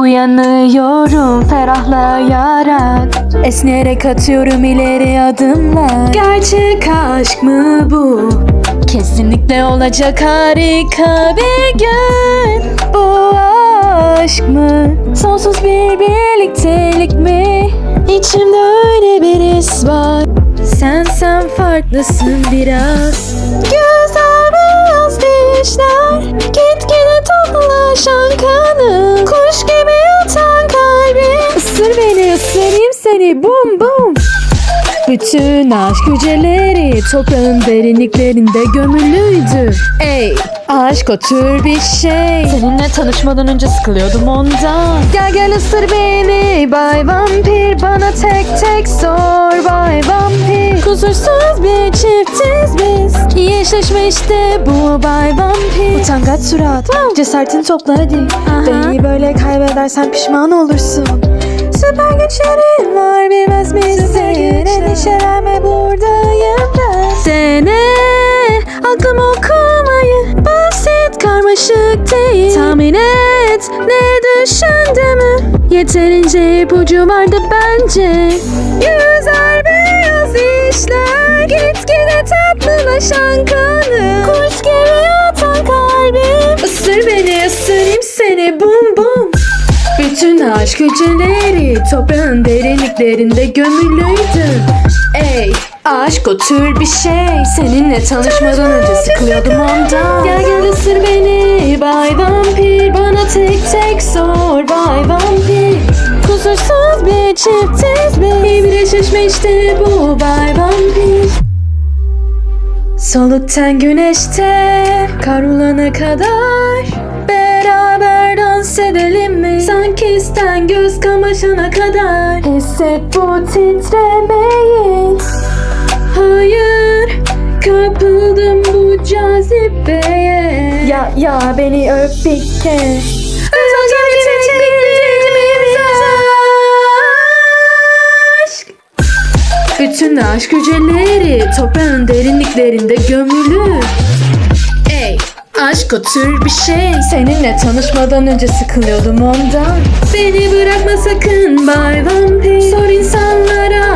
Uyanıyorum ferahlayarak Esnerek atıyorum ileri adımlar Gerçek aşk mı bu? Kesinlikle olacak harika bir gün Bu aşk mı? Sonsuz bir birliktelik mi? İçimde öyle bir his var Sen sen farklısın biraz Güzel beyaz dişler Gitgide tatlılaşan kanım seni bum bum bütün aşk hücreleri toprağın derinliklerinde gömülüydü. Ey aşk o tür bir şey. Seninle tanışmadan önce sıkılıyordum ondan. Gel gel ısır beni bay vampir bana tek tek sor bay vampir. Kusursuz bir çiftiz biz. İyi eşleşme işte bu bay vampir. Utangaç surat cesaretini topla hadi. Beni böyle kaybedersen pişman olursun. Güçlerin var bilmez misin? Endişelenme buradayım ben. Dene aklım okumayı basit karmaşık değil. Tahmin et ne düşündüğümü yeterince ipucu vardı bence. Yüzer beyaz işler gitgide tatlılaşan kanım. Kuş gibi yatan kalbim. Isır beni ısırayım seni bum bum. Bütün aşk hücreleri toprağın derinliklerinde gömülüydü. Ey aşk o tür bir şey. Seninle tanışmadan önce sıkılıyordum ondan. Gel gel ısır beni. Bay vampir Bana tek tek sor. Bay vampir Kusursuz bir çiftiz biz İyi bir eşleşme işte bu. Bay vampir. Solukten güneşte karulana kadar Beraber dans edelim mi? Sanki isten göz kamaşana kadar. Hisset bu titremeyi. Hayır kapıldım bu cazibeye. Ya ya beni öp bir kez bütün aşk hücreleri toprağın derinliklerinde gömülü. Aşk o tür bir şey. Seninle tanışmadan önce sıkılıyordum ondan. Beni bırakma sakın Bay Vampir. Sor insanlara